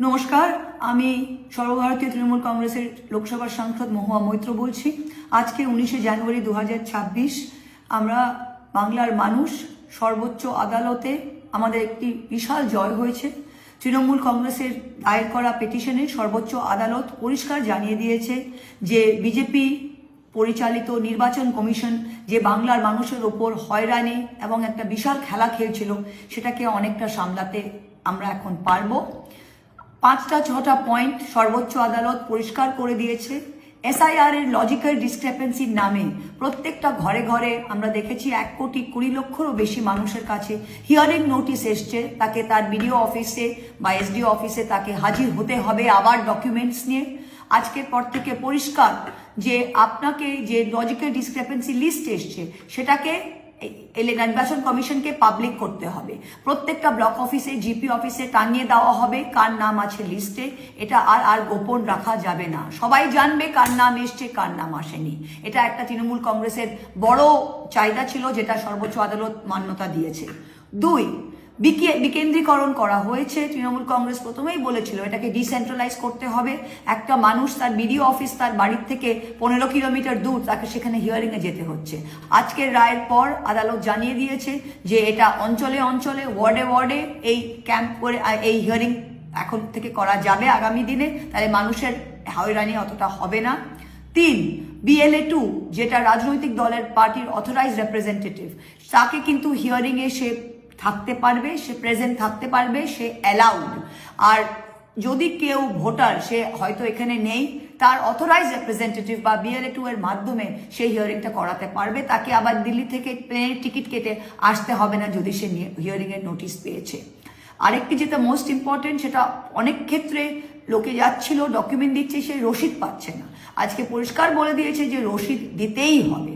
নমস্কার, আমি সর্বভারতীয় তৃণমূল কংগ্রেসের লোকসভার সাংসদ মহুয়া মৈত্র বলছি। আজকে উনিশে জানুয়ারি দু হাজার ছাব্বিশ আমরা বাংলার মানুষ, সর্বোচ্চ আদালতে আমাদের একটি বিশাল জয় হয়েছে। তৃণমূল কংগ্রেসের দায়ের করা পিটিশনে সর্বোচ্চ আদালত পরিষ্কার জানিয়ে দিয়েছে যে বিজেপি পরিচালিত নির্বাচন কমিশন যে বাংলার মানুষের ওপর হয়রানি এবং একটা বিশাল খেলা খেলছিল, সেটাকে অনেকটা সামলাতে আমরা এখন পারব। পাঁচটা ছটা পয়েন্ট সর্বোচ্চ আদালত পরিষ্কার করে দিয়েছে। এসআইআর এর লজিক্যাল ডিসক্রেপেন্সির নামে প্রত্যেকটা ঘরে ঘরে আমরা দেখেছি এক কোটি কুড়ি লক্ষরও বেশি মানুষের কাছে হিয়ারিং নোটিশ এসছে। তাকে তার বিডিও অফিসে বা এসডিও অফিসে তাকে হাজির হতে হবে আবার ডকুমেন্টস নিয়ে। আজকের পর থেকে পরিষ্কার যে আপনাকে যে লজিক্যাল ডিসক্রেপেন্সি লিস্ট এসছে, সেটাকে নির্বাচন কমিশনকে পাবলিক করতে হবে। প্রত্যেকটা ব্লক অফিসে জিপি অফিসে টাঙিয়ে দেওয়া হবে কার নাম আছে লিস্টে এটা আর আর গোপন রাখা যাবে না। সবাই জানবে কার নাম এসছে, কার নাম আসেনি। এটা একটা তৃণমূল কংগ্রেসের বড় চাহিদা ছিল, যেটা সর্বোচ্চ আদালত মান্যতা দিয়েছে। দুই বিকেন্দ্রীকরণ করা হয়েছে। তৃণমূল কংগ্রেস প্রথমেই বলেছিল, এটাকে ডিসেন্ট্রালাইজ করতে হবে। একটা মানুষ তার বিডিও অফিস তার বাড়ির থেকে পনেরো কিলোমিটার দূর, তাকে সেখানে হিয়ারিং এ যেতে হচ্ছে। আজকের রায়ের পর আদালত জানিয়ে দিয়েছে যে এটা অঞ্চলে অঞ্চলে, ওয়ার্ডে ওয়ার্ডে এই ক্যাম্প করে এই হিয়ারিং এখন থেকে করা যাবে আগামী দিনে। তাহলে মানুষের হয়রানি অতটা হবে না। তিন বিএলএ টু যেটা রাজনৈতিক দলের পার্টির অথরাইজ রেপ্রেজেন্টেটিভ তাকে কিন্তু হিয়ারিং এ সে থাকতে পারবে, সে প্রেজেন্ট থাকতে পারবে, সে অ্যালাউড আর যদি কেউ ভোটার, সে হয়তো এখানে নেই, তার অথরাইজ রিপ্রেজেন্টেটিভ বা বিএলএ টু এর মাধ্যমে সেই হিয়ারিংটা করাতে পারবে। তাকে আবার দিল্লি থেকে প্লেনের টিকিট কেটে আসতে হবে না যদি সে হিয়ারিং এর নোটিশ পেয়েছে। আরেকটি যেটা মোস্ট ইম্পর্টেন্ট সেটা অনেক ক্ষেত্রে লোকে যাচ্ছিল ডকুমেন্ট দিচ্ছে, সে রসিদ পাচ্ছে না। আজকে পরিষ্কার বলে দিয়েছে যে রসিদ দিতেই হবে।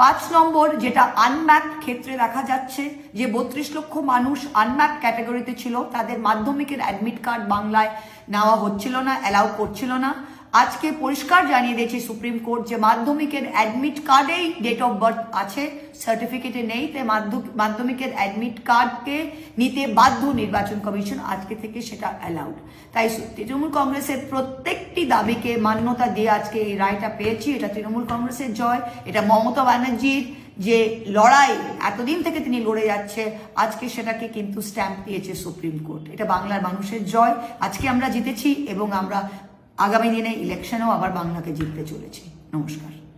পাঁচ নম্বর, যেটা আনম্যাপ ক্ষেত্রে দেখা যাচ্ছে, যে বত্রিশ লক্ষ মানুষ আনম্যাপ ক্যাটাগরিতে ছিল, তাদের মাধ্যমিকের অ্যাডমিট কার্ড বাংলায় নেওয়া হচ্ছিল না অ্যালাউ করছিল না। আজকে পরিষ্কার জানিয়ে দিয়েছে সুপ্রিম কোর্ট যে মাধ্যমিকের অ্যাডমিট কার্ডেই ডেট অফ বার্থ আছে সার্টিফিকেটে নেই, তাই মাধ্য- মাধ্যমিকের অ্যাডমিট কার্ডকে নিতে বাধ্য নির্বাচন কমিশন আজকে থেকে সেটা অ্যালাউড তাই তৃণমূল কংগ্রেসের প্রত্যেকটি দাবিকে মান্যতা দিয়ে আজকে এই রায়টা পেয়েছি। এটা তৃণমূল কংগ্রেসের জয়, এটা মমতা ব্যানার্জির যে লড়াই, এতদিন থেকে তিনি লড়ে যাচ্ছে, আজকে সেটাকে কিন্তু স্ট্যাম্প দিয়েছে সুপ্রিম কোর্ট। এটা বাংলার মানুষের জয়। আজকে আমরা জিতেছি এবং আমরা আগামী দিনে ইলেকশনেও আবার বাংলাকে জিততে চলেছে। নমস্কার।